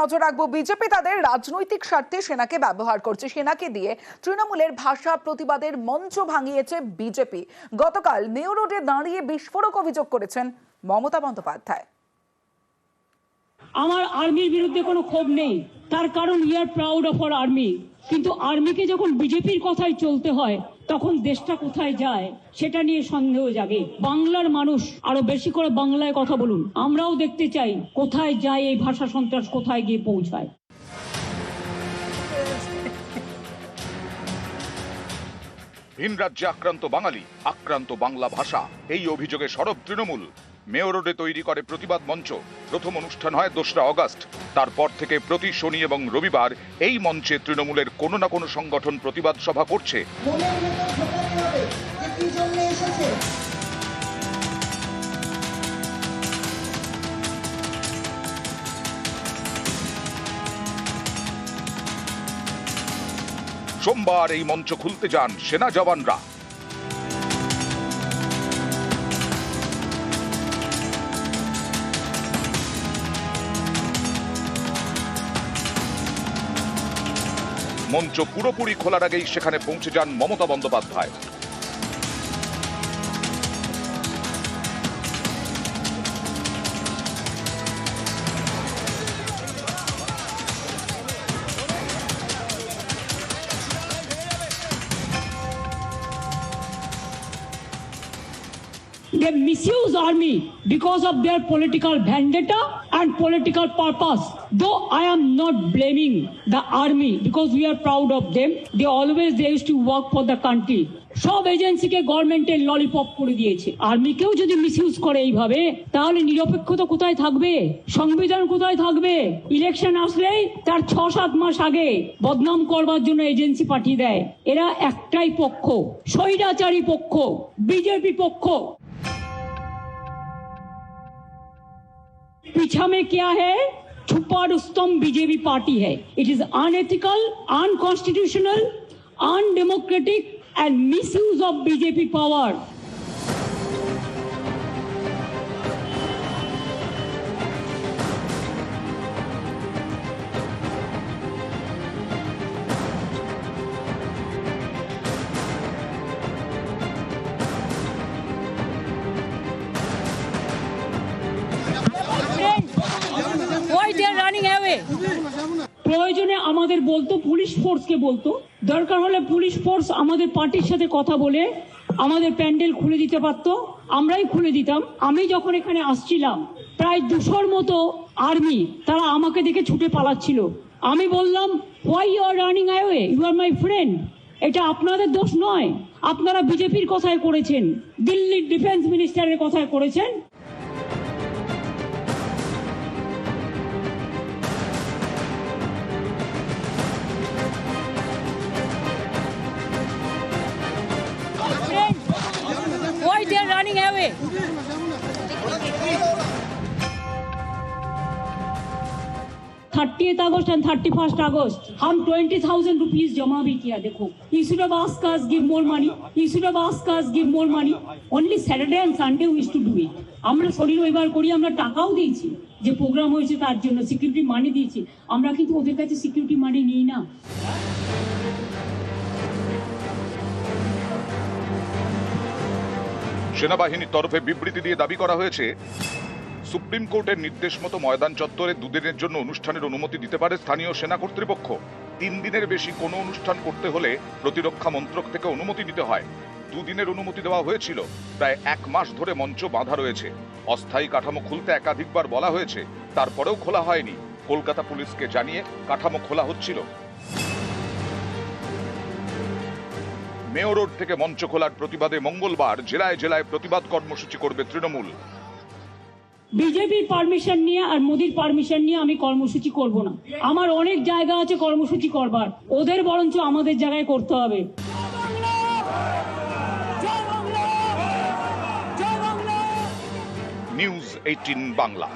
নজর রাখব। বিজেপি তাদের রাজনৈতিক স্বার্থে সেনাকে ব্যবহার করছে। সেনাকে দিয়ে তৃণমূলের ভাষা প্রতিবাদের মঞ্চ ভাঙিয়েছে বিজেপি। গতকাল নিউ রোডে দাঁড়িয়ে বিস্ফোরক অভিযোগ করেছেন মমতা বন্দ্যোপাধ্যায়। আমার আর্মির বিরুদ্ধে কোনো ক্ষোভ নেই। তার কারণ we are proud of our army কিন্তু আর্মিকে যখন বিজেপির কথাই চলতে হয়, তখন দেশটা কোথায় যায়, সেটা নিয়ে সন্দেহ জাগে। বাংলার মানুষ, আরও বেশি করে বাংলায় কথা বলুন। আমরাও দেখতে চাই, কোথায় যায় এই ভাষা সন্ত্রাস, কোথায় গিয়ে পৌঁছায়। ভিন রাজ্যে আক্রান্ত বাঙালি, আক্রান্ত বাংলা ভাষা, এই অভিযোগে সরব তৃণমূল। মেয়র রোডে তৈরি করে প্রতিবাদ মঞ্চ। প্রথম অনুষ্ঠান হয় দোসরা অগাস্ট। তারপর থেকে প্রতি শনি এবং রবিবার এই মঞ্চে তৃণমূলের কোনো না কোনো সংগঠন প্রতিবাদ সভা করছে। সোমবার এই মঞ্চ খুলতে যান সেনা জওয়ানরা। মঞ্চ পুরোপুরি খোলার আগেই সেখানে পৌঁছে যান Mamata Bandyopadhyay. They misuse army because of their political vendetta and political purpose. Though I am not blaming the army because we are proud of them. They always they used to work for the country. সব এজেন্সিকে গভর্নমেন্টের lollipop করে দিয়েছে আর্মিকেও যদি misuse করে এইভাবে তাহলে নিরপেক্ষতা কোথায় থাকবে সংবিধান কোথায় থাকবে ইলেকশন আসলেই তার ছ সাত মাস আগে বদনাম করবার জন্য এজেন্সি পাঠিয়ে দেয় এরা একটাই পক্ষ স্বৈরাচারী পক্ষ বিজেপি পক্ষ पीछा में क्या है? छुपा रुस्तम बीजेपी पार्टी है। It is unethical unconstitutional undemocratic and misuse of BJP power প্রয়োজনে আমাদের বলতো পুলিশ ফোর্সকে বলতো। দরকার হলে পুলিশ ফোর্স আমাদের পার্টির সাথে কথা বলে আমাদের প্যান্ডেল খুলে দিতে পারতো। আমরাই খুলে দিতাম। আমি যখন এখানে আসছিলাম, প্রায় দুশোর মতো আর্মি তারা আমাকে দেখে ছুটে পালাচ্ছিল। আমি বললাম why you are running away you are my friend এটা আপনাদের দোষ নয়। আপনারা বিজেপির কথায় করেছেন, দিল্লির ডিফেন্স মিনিস্টারের কথায় করেছেন। are running away? Thirtieth August and thirty first अगस्त हम ट्वेंटी थाउजेंड रुपीज जमा भी किया देखो you should have asked us give more money you should have asked us give more money only saturday and sunday we used to do it আমরা শনি রবিবার করি আমরা টাকাও দিয়েছি যে প্রোগ্রাম হয়েছে তার জন্য সিকিউরিটি মানি দিয়েছি আমরা কিন্তু ওদের কাছে সিকিউরিটি মানি নিই না সেনাবাহিনীর তরফে বিবৃতি দিয়ে দাবি করা হয়েছে, সুপ্রিম কোর্টের নির্দেশ মতো ময়দান চত্বরে দুদিনের জন্য অনুষ্ঠানের অনুমতি দিতে পারে স্থানীয় সেনা কর্তৃপক্ষ। তিন দিনের বেশি কোনো অনুষ্ঠান করতে হলে প্রতিরক্ষা মন্ত্রক থেকে অনুমতি নিতে হয়। দুদিনের অনুমতি দেওয়া হয়েছিল। প্রায় এক মাস ধরে মঞ্চ বাঁধা রয়েছে। অস্থায়ী কাঠামো খুলতে একাধিকবার বলা হয়েছে। তারপরেও খোলা হয়নি। কলকাতা পুলিশকে জানিয়ে কাঠামো খোলা হচ্ছিল। মেয়র রোড থেকে মঞ্চ খোলার প্রতিবাদে মঙ্গলবার জেলায় জেলায় প্রতিবাদ কর্মসূচি করবে তৃণমূল। বিজেপির পারমিশন নিয়ে আর মোদির পারমিশন নিয়ে আমি কর্মসূচি করব না। আমার অনেক জায়গা আছে কর্মসূচি করবার। ওদের বরঞ্চ আমাদের জায়গায় করতে হবে। News eighteen Bangla.